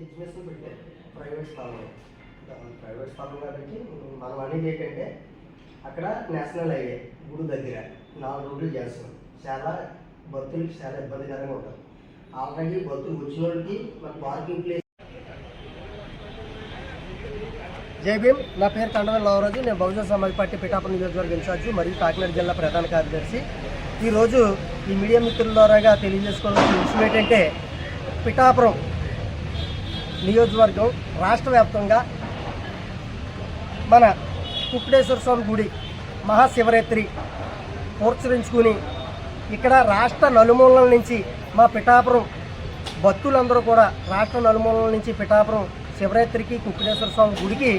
Exhibition పెట్టారు private స్థానం private స్థానం కాబట్టి మనం అనేది ఏంటంటే అక్కడ నేషనల్ హైవే గుడి దగ్గర నాలుగు రోడ్లు చేస్తున్నాం చాలా భక్తులకి చాలా ఇబ్బందికరంగా ఉంటుంది ఆల్రెడీ భక్తులు వచ్చిన వాళ్ళకి మన పార్కింగ్ ప్లేస్ జై భీమ్. నా పేరు కండవల్ లవరాజు. నేను బహుజన సమాజ్ పార్టీ పిఠాపురం నియోజకవర్గ ఇన్ఛార్జి మరియు కాకినాడ జిల్లా ప్రధాన కార్యదర్శి. ఈరోజు ఈ మీడియా మిత్రుల ద్వారాగా తెలియజేసుకోవాల్సిన విషయం ఏంటంటే పిఠాపురం నియోజకవర్గం రాష్ట్ర వ్యాప్తంగా మన కుక్కడేశ్వర స్వామి గుడి మహాశివరాత్రి పురస్కరించుకుని ఇక్కడ రాష్ట్ర నలుమూలల నుంచి మా పిఠాపురం భక్తులందరూ కూడా రాష్ట్ర నలుమూలల నుంచి పిఠాపురం శివరాత్రికి కుక్కడేశ్వర స్వామి గుడికి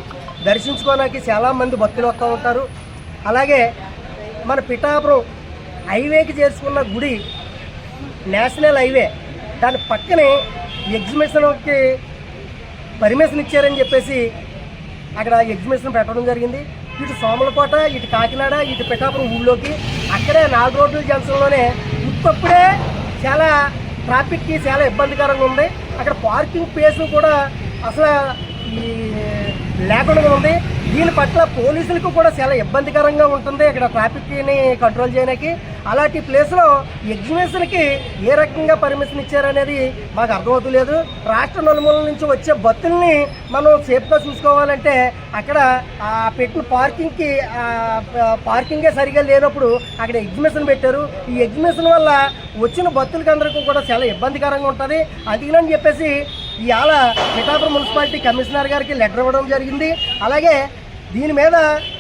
దర్శించుకోవడానికి చాలామంది భక్తులు వస్తూ ఉంటారు. అలాగే మన పిఠాపురం హైవేకి చేసుకున్న గుడి నేషనల్ హైవే. దాని పక్కనే ఎగ్జిబిషన్కి పర్మిషన్ ఇచ్చారని చెప్పేసి అక్కడ ఎగ్జిబిషన్ పెట్టడం జరిగింది. ఇటు సోమలకోట ఇటు కాకినాడ ఇటు పిఠాపురం ఊళ్ళోకి అక్కడే నాలుగు రోడ్ల జంక్షన్లోనే ఇప్పుడప్పుడే చాలా ట్రాఫిక్కి చాలా ఇబ్బందికరంగా ఉంది. అక్కడ పార్కింగ్ ప్లేస్ కూడా అసలు ఈ లేకుండా ఉంది. దీని పట్ల పోలీసులకు కూడా చాలా ఇబ్బందికరంగా ఉంటుంది ఇక్కడ ట్రాఫిక్ని కంట్రోల్ చేయడానికి. అలాంటి ప్లేస్లో ఎగ్జిబిషన్కి ఏ రకంగా పర్మిషన్ ఇచ్చారనేది మాకు అర్థమవుతలేదు. రాష్ట్ర నలుమూలల నుంచి వచ్చే బత్తుల్ని మనం సేఫ్గా చూసుకోవాలంటే అక్కడ పెట్టిన పార్కింగ్కి పార్కింగే సరిగా లేనప్పుడు అక్కడ ఎగ్జిబిషన్ పెట్టారు. ఈ ఎగ్జిబిషన్ వల్ల వచ్చిన భక్తులకి అందరికీ కూడా చాలా ఇబ్బందికరంగా ఉంటుంది. అందుకని చెప్పేసి ఇవాళ పిఠాపురం మున్సిపాలిటీ కమిషనర్ గారికి లెటర్ ఇవ్వడం జరిగింది. అలాగే దీని మీద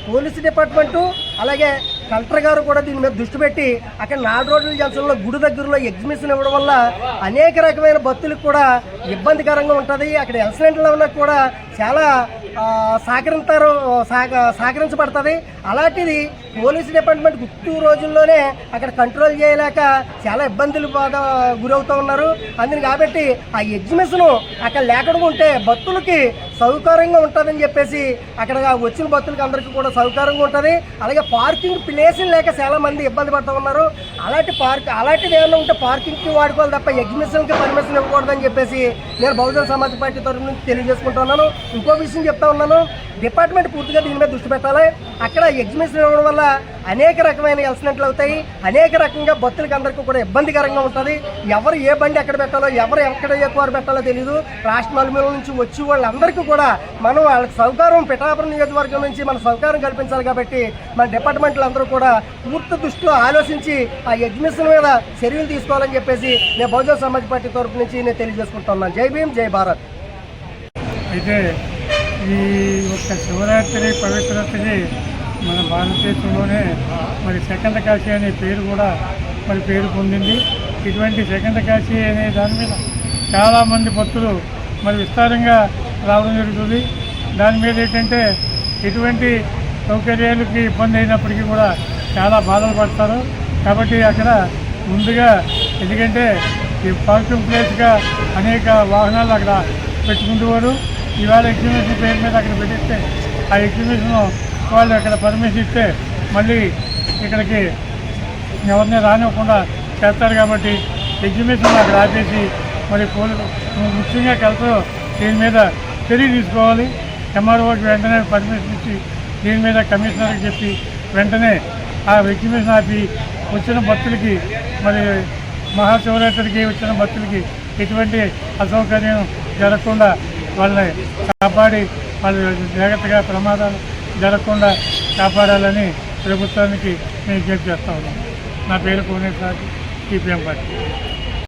పోలీస్ డిపార్ట్మెంటు అలాగే కలెక్టర్ గారు కూడా దీని మీద దృష్టి పెట్టి అక్కడ నాలుగు రోడ్ల జంక్షన్లో గుడి దగ్గరలో ఎగ్జిబిషన్ ఇవ్వడం వల్ల అనేక రకమైన భక్తులకు కూడా ఇబ్బందికరంగా ఉంటుంది. అక్కడ ఎల్సిడెంట్లో ఉన్న కూడా చాలా సహకరించారు సహకరించబడుతుంది. అలాంటిది పోలీస్ డిపార్ట్మెంట్ గుర్తు రోజుల్లోనే అక్కడ కంట్రోల్ చేయలేక చాలా ఇబ్బందులు బాధ గురవుతూ ఉన్నారు. అందుని కాబట్టి ఆ ఎగ్జిబిషన్ అక్కడ లేకుండా ఉంటే భక్తులకి సౌకర్యంగా ఉంటుందని చెప్పేసి అక్కడ వచ్చిన భక్తులకి అందరికీ కూడా సౌకర్యంగా ఉంటుంది. అలాగే పార్కింగ్ ప్లేసులు లేక చాలా మంది ఇబ్బంది పడుతూ ఉన్నారు. అలాంటి పార్క్ అలాంటిది ఏమైనా ఉంటే పార్కింగ్కి వాడుకోవాలి తప్ప ఎగ్జిబిషన్కి పర్మిషన్ ఇవ్వకూడదని చెప్పేసి నేను బహుజన సమాజ్ పార్టీ తరఫు నుంచి తెలియజేసుకుంటున్నాను ఇంకో విషయం చెప్తా ఉన్నాను. డిపార్ట్మెంట్ పూర్తిగా దీని మీద దృష్టి పెట్టాలి. అక్కడ ఎగ్జిబిషన్ ఇవ్వడం వల్ల అనేక రకమైన ఎల్సినట్లు అవుతాయి. అనేక రకంగా భక్తులకి అందరికీ కూడా ఇబ్బందికరంగా ఉంటుంది. ఎవరు ఏ బండి ఎక్కడ పెట్టాలో ఎవరు ఎక్కడ ఎక్కువ పెట్టాలో తెలియదు రాష్ట్ర నలుమూల నుంచి వచ్చి వాళ్ళందరికీ కూడా మనం వాళ్ళకి సౌకర్యం పిఠాపురం నియోజకవర్గం నుంచి మన సౌకర్యం కల్పించాలి కాబట్టి మన డిపార్ట్మెంట్లు అందరూ కూడా పూర్తి దృష్టిలో ఆలోచించి ఆ అడ్మిషన్ మీద చర్యలు తీసుకోవాలని చెప్పేసి నేను బహుజన సమాజ్ పార్టీ తరపు నుంచి నేను తెలియజేసుకుంటున్నాను. జై భీమ్ జై భారత్. అయితే ఈ యొక్క శివరాత్రి పవిత్రతని మన భారతదేశంలోనే మరి సెకండ్ కాశీ అనే పేరు కూడా మరి పేరు పొందింది. ఇటువంటి సెకండ్ కాశీ అనే దాని మీద చాలామంది భక్తులు మరి విస్తారంగా రావడం జరుగుతుంది. దాని మీద ఏంటంటే ఎటువంటి సౌకర్యాలకి ఇబ్బంది అయినప్పటికీ కూడా చాలా బాధలు పడతారు. కాబట్టి అక్కడ ముందుగా ఎందుకంటే ఈ పార్కింగ్ ప్లేస్గా అనేక వాహనాలు అక్కడ పెట్టుకుంటున్నారు. ఇవాళ ఎగ్జిబిషన్ పేరు మీద అక్కడ పెట్టిస్తే ఆ ఎగ్జిబిషన్ వాళ్ళు అక్కడ పర్మిషన్ ఇస్తే మళ్ళీ ఇక్కడికి ఎవరిని రానివ్వకుండా చేస్తారు కాబట్టి ఎగ్జిబిషన్ అక్కడ ఆపేసి మరి పోలీసు ముఖ్యంగా కలెక్టర్ దీని మీద చర్య తీసుకోవాలి. ఎంఆర్ఓకి వెంటనే పర్మిషన్ ఇచ్చి దీని మీద కమిషనర్కి చెప్పి వెంటనే ఆ ఎగ్జిబిషన్ ఆపి వచ్చిన భక్తులకి మరి మహాశివరాత్రికి వచ్చిన భక్తులకి ఎటువంటి అసౌకర్యం జరగకుండా వాళ్ళని కాపాడి వాళ్ళు జాగ్రత్తగా ప్రమాదాలు జరగకుండా కాపాడాలని ప్రభుత్వానికి నేను విజ్ఞప్తి చేస్తా ఉన్నాను నా పేరు కోనేశ్వరి సిపిఎం పార్టీ.